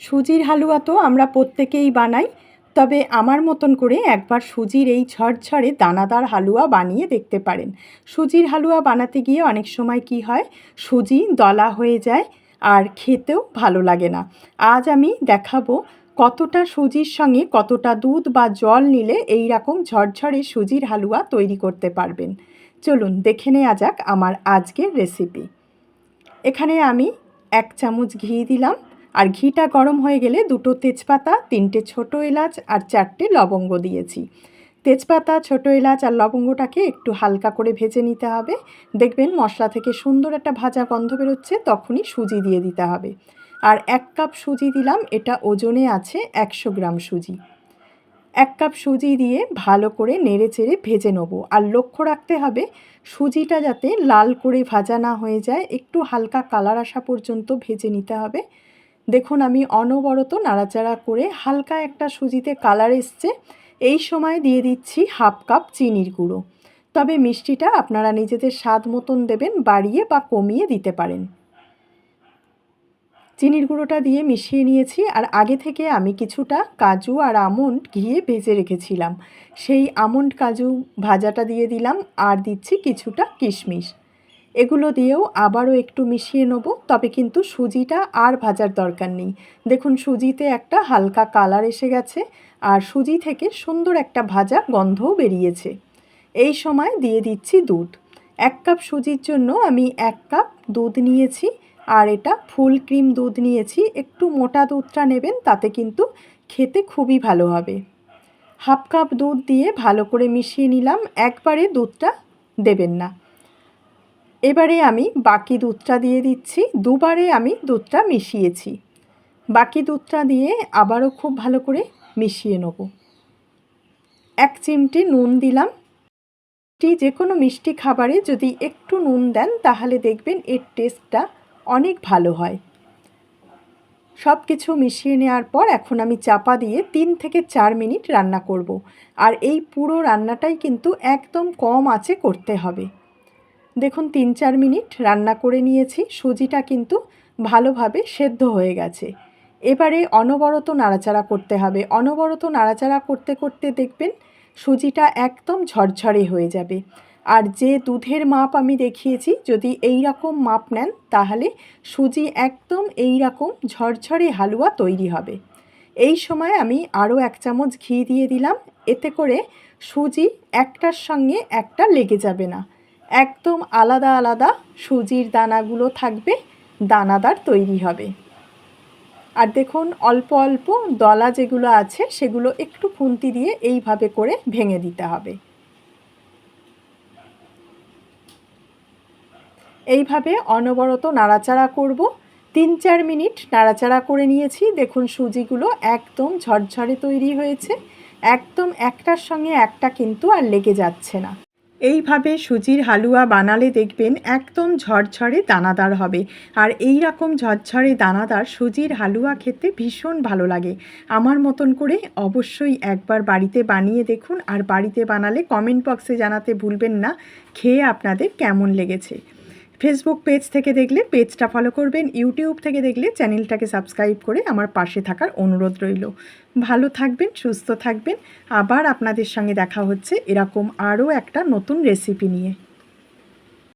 সুজির হালুয়া তো আমরা প্রত্যেকেই বানাই, তবে আমার মতন করে একবার সুজির এই ঝরঝরে দানাদার হালুয়া বানিয়ে দেখতে পারেন। সুজির হালুয়া বানাতে গিয়ে অনেক সময় কি হয়, সুজি দলা হয়ে যায় আর খেতেও ভালো লাগে না। আজ আমি দেখাবো কতটা সুজির সঙ্গে কতটা দুধ বা জল নিলে এই রকম ঝরঝরে সুজির হালুয়া তৈরি করতে পারবেন। চলুন দেখে নেওয়া যাক আমার আজকের রেসিপি এখানে আমি এক চামচ ঘি দিলাম। আর ঘিটা গরম হয়ে গেলে দুটো তেজপাতা, তিনটে ছোট এলাচ আর চারটে লবঙ্গ দিয়েছি। তেজপাতা, ছোট এলাচ আর লবঙ্গটাকে একটু হালকা করে ভেজে নিতে হবে। দেখবেন মশলা থেকে সুন্দর একটা ভাজা গন্ধ বেরোচ্ছে, তখনই সুজি দিয়ে দিতে হবে। আর এক কাপ সুজি দিলাম, এটা ওজনে আছে একশো গ্রাম সুজি। এক কাপ সুজি দিয়ে ভালো করে নেড়ে চেড়ে ভেজে নেব। আর লক্ষ্য রাখতে হবে, সুজিটা যাতে লাল করে ভাজা না হয়ে যায়, একটু হালকা কালার আসা পর্যন্ত ভেজে নিতে হবে। দেখুন, আমি অনবরত নাড়াচাড়া করে হালকা একটা সুজিতে কালার এসছে। এই সময় দিয়ে দিচ্ছি হাফ কাপ চিনির গুঁড়ো। তবে মিষ্টিটা আপনারা নিজেদের স্বাদ মতন দেবেন, বাড়িয়ে বা কমিয়ে দিতে পারেন। চিনির গুঁড়োটা দিয়ে মিশিয়ে নিয়েছি আর আগে থেকে আমি কিছুটা কাজু আর আমন্ড ঘিয়ে ভেজে রেখেছিলাম। সেই আমন্ড কাজু ভাজাটা দিয়ে দিলাম আর দিচ্ছি কিছুটা কিশমিশ। এগুলো দিয়েও আবারও একটু মিশিয়ে নেব, তবে কিন্তু সুজিটা আর ভাজার দরকার নেই। দেখুন, সুজিতে একটা হালকা কালার এসে গেছে, আর সুজি থেকে সুন্দর একটা ভাজা গন্ধও বেরিয়েছে। এই সময় দিয়ে দিচ্ছি দুধ। এক কাপ সুজির জন্য আমি এক কাপ দুধ নিয়েছি, আর এটা ফুল ক্রিম দুধ নিয়েছি। একটু মোটা দুধটা নেবেন, তাতে কিন্তু খেতে খুবই ভালো হবে। হাফ কাপ দুধ দিয়ে ভালো করে মিশিয়ে নিলাম, একবারে দুধটা দেবেন না। এবারে আমি বাকি দুধটা দিয়ে দিচ্ছি। দুবারে আমি দুধটা মিশিয়েছি। বাকি দুধটা দিয়ে আবারও খুব ভালো করে মিশিয়ে নেব। এক চিমটি নুন দিলাম। টি যে কোনো মিষ্টি খাবারে যদি একটু নুন দেন, তাহলে দেখবেন এর টেস্টটা অনেক ভালো হয়। সব কিছু মিশিয়ে নেওয়ার পর এখন আমি চাপা দিয়ে তিন থেকে চার মিনিট রান্না করব। আর এই পুরো রান্নাটাই কিন্তু একদম কম আছে করতে হবে। দেখুন তিন চার মিনিট রান্না করে নিয়েছি। সুজিটা কিন্তু ভালোভাবে সেদ্ধ হয়ে গেছে। এবারে অনবরত নাড়াচাড়া করতে হবে। অনবরত নাড়াচাড়া করতে করতে দেখবেন সুজিটা একদম ঝরঝরে হয়ে যাবে। আর যে দুধের মাপ আমি দেখিয়েছি, যদি এই রকম মাপ নেন, তাহলে সুজি একদম এই রকম ঝরঝরে হালুয়া তৈরি হবে। এই সময় আমি আরও এক চামচ ঘি দিয়ে দিলাম। এতে করে সুজি একটার সঙ্গে একটা লেগে যাবে না। একদম আলাদা আলাদা সুজির দানাগুলো থাকবে, দানাদার তৈরি হবে। আর দেখুন, অল্প অল্প দলা যেগুলো আছে, সেগুলো একটু খুন্তি দিয়ে এইভাবে করে ভেঙে দিতে হবে। এইভাবে অনবরত নাড়াচাড়া করব। তিন চার মিনিট নাড়াচাড়া করে নিয়েছি। দেখুন, সুজিগুলো একদম ঝরঝরে তৈরি হয়েছে। একদম একটার সঙ্গে একটা কিন্তু আর লেগে যাচ্ছে না। এইভাবে সুজির হালুয়া বানালে দেখবেন একদম ঝরঝরে দানাদার হবে। আর এই রকম ঝরঝরে দানাদার সুজির হালুয়া খেতে ভীষণ ভালো লাগে। আমার মতন করে অবশ্যই একবার বাড়িতে বানিয়ে দেখুন। আর বাড়িতে বানালে কমেন্ট বক্সে জানাতে ভুলবেন না। খেয়ে আপনাদের কেমন লেগেছে? ফেসবুক পেজ থেকে দেখলে পেজটা ফলো করবেন ইউটিউব থেকে দেখলে চ্যানেলটাকে সাবস্ক্রাইব করে আমার পাশে থাকার অনুরোধ রইল। ভালো থাকবেন, সুস্থ থাকবেন। আবার আপনাদের সঙ্গে দেখা হচ্ছে এরকম আরও একটা নতুন রেসিপি নিয়ে।